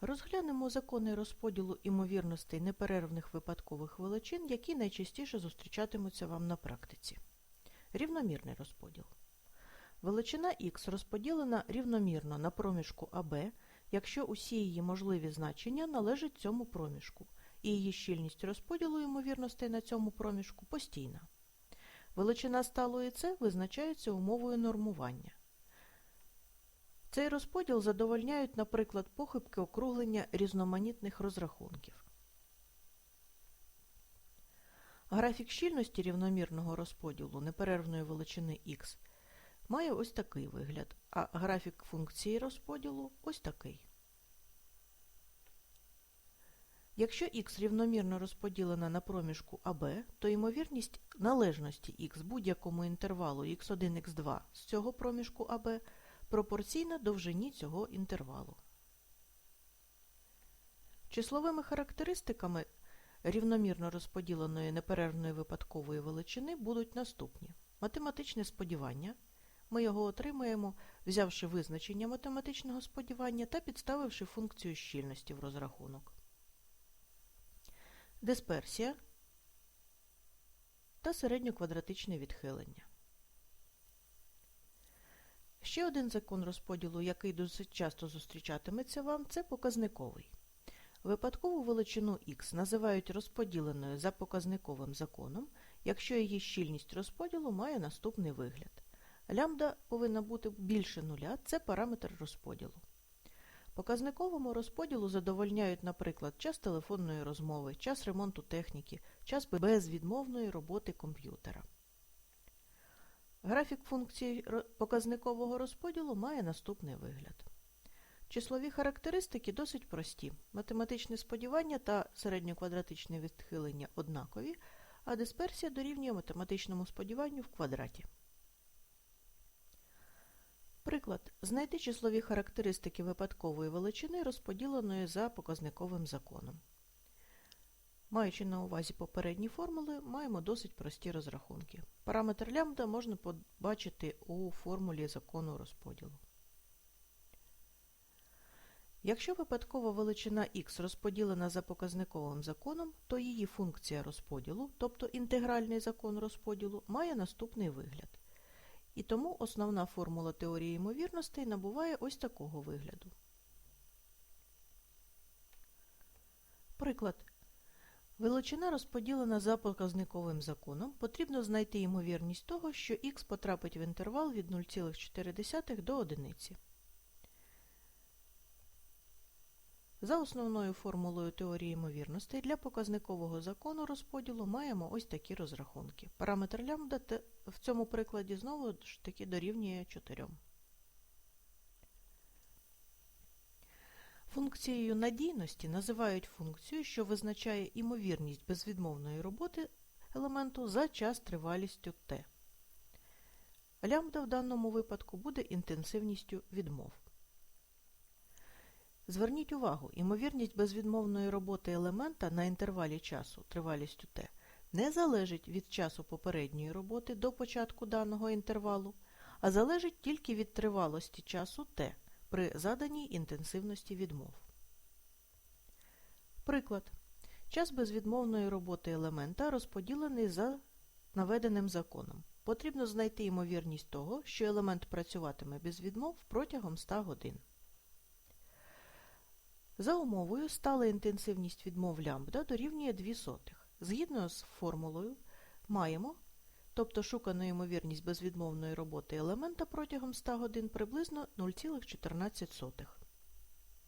Розглянемо закони розподілу імовірностей неперервних випадкових величин, які найчастіше зустрічатимуться вам на практиці. Рівномірний розподіл. Величина х розподілена рівномірно на проміжку АБ, якщо усі її можливі значення належать цьому проміжку, і її щільність розподілу ймовірностей на цьому проміжку постійна. Величина сталої С визначається умовою нормування. Цей розподіл задовольняють, наприклад, похибки округлення різноманітних розрахунків. Графік щільності рівномірного розподілу неперервної величини х має ось такий вигляд, а графік функції розподілу ось такий. Якщо х рівномірно розподілена на проміжку АБ, то ймовірність належності х будь-якому інтервалу x1, x2 з цього проміжку АБ пропорційна довжині цього інтервалу. Числовими характеристиками рівномірно розподіленої неперервної випадкової величини будуть наступні. Математичне сподівання. Ми його отримаємо, взявши визначення математичного сподівання та підставивши функцію щільності в розрахунок. Дисперсія та середньоквадратичне відхилення. Ще один закон розподілу, який досить часто зустрічатиметься вам, це показниковий. Випадкову величину х називають розподіленою за показниковим законом, якщо її щільність розподілу має наступний вигляд. Лямбда повинна бути більше нуля – це параметр розподілу. Показниковому розподілу задовольняють, наприклад, час телефонної розмови, час ремонту техніки, час безвідмовної роботи комп'ютера. Графік функції показникового розподілу має наступний вигляд. Числові характеристики досить прості. Математичне сподівання та середньоквадратичне відхилення однакові, а дисперсія дорівнює математичному сподіванню в квадраті. Приклад. Знайти числові характеристики випадкової величини, розподіленої за показниковим законом. Маючи на увазі попередні формули, маємо досить прості розрахунки. Параметр лямбда можна побачити у формулі закону розподілу. Якщо випадкова величина х розподілена за показниковим законом, то її функція розподілу, тобто інтегральний закон розподілу, має наступний вигляд. І тому основна формула теорії ймовірностей набуває ось такого вигляду. Приклад. Величина розподілена за показниковим законом. Потрібно знайти ймовірність того, що х потрапить в інтервал від 0,4 до 1. За основною формулою теорії ймовірностей для показникового закону розподілу маємо ось такі розрахунки. Параметр лямбда в цьому прикладі знову ж таки дорівнює 4. Функцією надійності називають функцію, що визначає імовірність безвідмовної роботи елементу за час тривалістю t. Лямбда в даному випадку буде інтенсивністю відмов. Зверніть увагу, імовірність безвідмовної роботи елемента на інтервалі часу тривалістю t не залежить від часу попередньої роботи до початку даного інтервалу, а залежить тільки від тривалості часу t при заданій інтенсивності відмов. Приклад. Час безвідмовної роботи елемента розподілений за наведеним законом. Потрібно знайти ймовірність того, що елемент працюватиме без відмов протягом 100 годин. За умовою стала інтенсивність відмов лямбда дорівнює 2 сотих. Згідно з формулою маємо, тобто шукану ймовірність безвідмовної роботи елемента протягом 100 годин приблизно 0,14.